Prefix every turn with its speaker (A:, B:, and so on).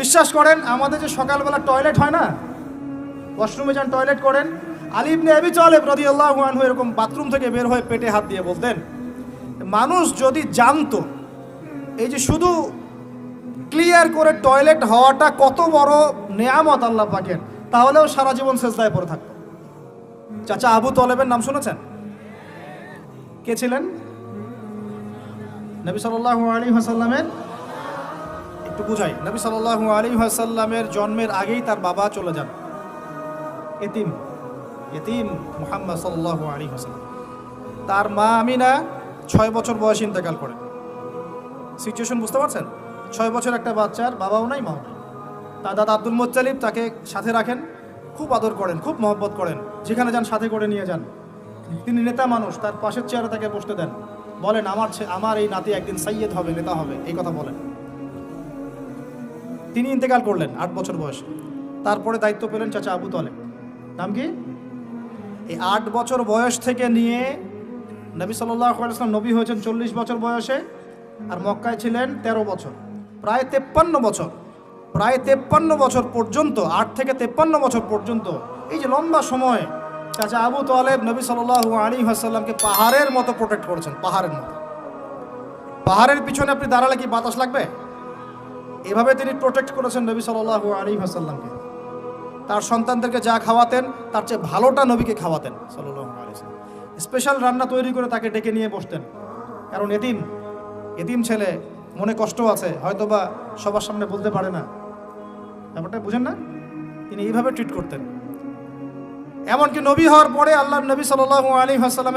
A: বিশ্বাস করেন, আমাদের যে সকালবেলা টয়লেট হয় না? ওয়াশরুমে যান টয়লেট করেন, আলী ইবনে আবি তালেব রাদিয়াল্লাহু আনহু এরকম বাথরুম থেকে বের হয়ে পেটে হাত দিয়ে বলতেন, মানুষ যদি জানতো, এই যে শুধু ক্লিয়ার করে টয়লেট হওয়াটা কত বড় নেয়ামত আল্লাহ পাকের, তাহলেও সারা জীবন সেজদায় পড়ে থাকতো। চাচা আবু তলেবের নাম শুনেছেন? কে ছিলেন? নবী সাল্লাল্লাহু আলাইহি ওয়াসাল্লামের একটু বুঝাই নবী সাল্লাল্লাহু আলাইহি ওয়াসাল্লামের জন্মের আগেই তার বাবা চলে যান। এতিম এতিম মুহাম্মদ সাল্লাহ আলাইহি ওয়াসাল্লাম। তার মা আমিনা ছয় বছর বয়সে ইন্তেকাল করে। সিচুয়েশন বুঝতে পারছেন? ছয় বছর একটা বাচ্চার বাবাও নাই, মাও নাই। তার দাদা আব্দুল মোত্তালিব তাকে সাথে রাখেন, খুব আদর করেন, খুব মহব্বত করেন। যেখানে যান, সাথে করে নিয়ে যান। তিনি নেতা মানুষ, তার পাশের চেয়ারে তাকে বসতে দেন। বলেন, আমার আমার এই নাতি একদিন সাইয়েদ হবে, নেতা হবে। এই কথা বলেন। তিনি ইন্তেকাল করলেন আট বছর বয়সে। তারপরে দায়িত্ব পেলেন চাচা আবু তলে নাম কি? এই আট বছর বয়স থেকে নিয়ে নবী সাল্লাম নবী হয়েছেন চল্লিশ বছর বয়সে আর মক্কায় ছিলেন ১৩ বছর। প্রায় তেপ্পান্ন বছর, প্রায় তেপ্পান্ন বছর পর্যন্ত, আট থেকে তেপ্পান্ন বছর পর্যন্ত এই যে লম্বা সময় চাচা আবু তোয়ালেব নবী সাল্লাল্লাহু আলী আসাল্লামকে পাহাড়ের মতো প্রোটেক্ট করেছেন, পাহাড়ের মতো। পাহাড়ের পিছনে আপনি দাঁড়ালে কি বাতাস লাগবে? এভাবে তিনি প্রোটেক্ট করেছেন নবী সাল্লাল্লাহু আলী আসাল্লামকে তার সন্তানদেরকে যা খাওয়াতেন, তার চেয়ে ভালোটা নবীকে খাওয়াতেন সাল্লাল্লাহু আলাইহি স্পেশাল রান্না তৈরি করে তাকে ডেকে নিয়ে বসতেন। কারণ এতিম এতিম ছেলে, মনে কষ্ট আছে, হয়তোবা সবার সামনে বলতে পারে না। ব্যাপারটা বুঝেন না? তিনি এইভাবে ট্রিট করতেন। এমনকি নবী হওয়ার পরে আল্লাহ নবী সাল্লাল্লাহু আলী ওয়াসাল্লামের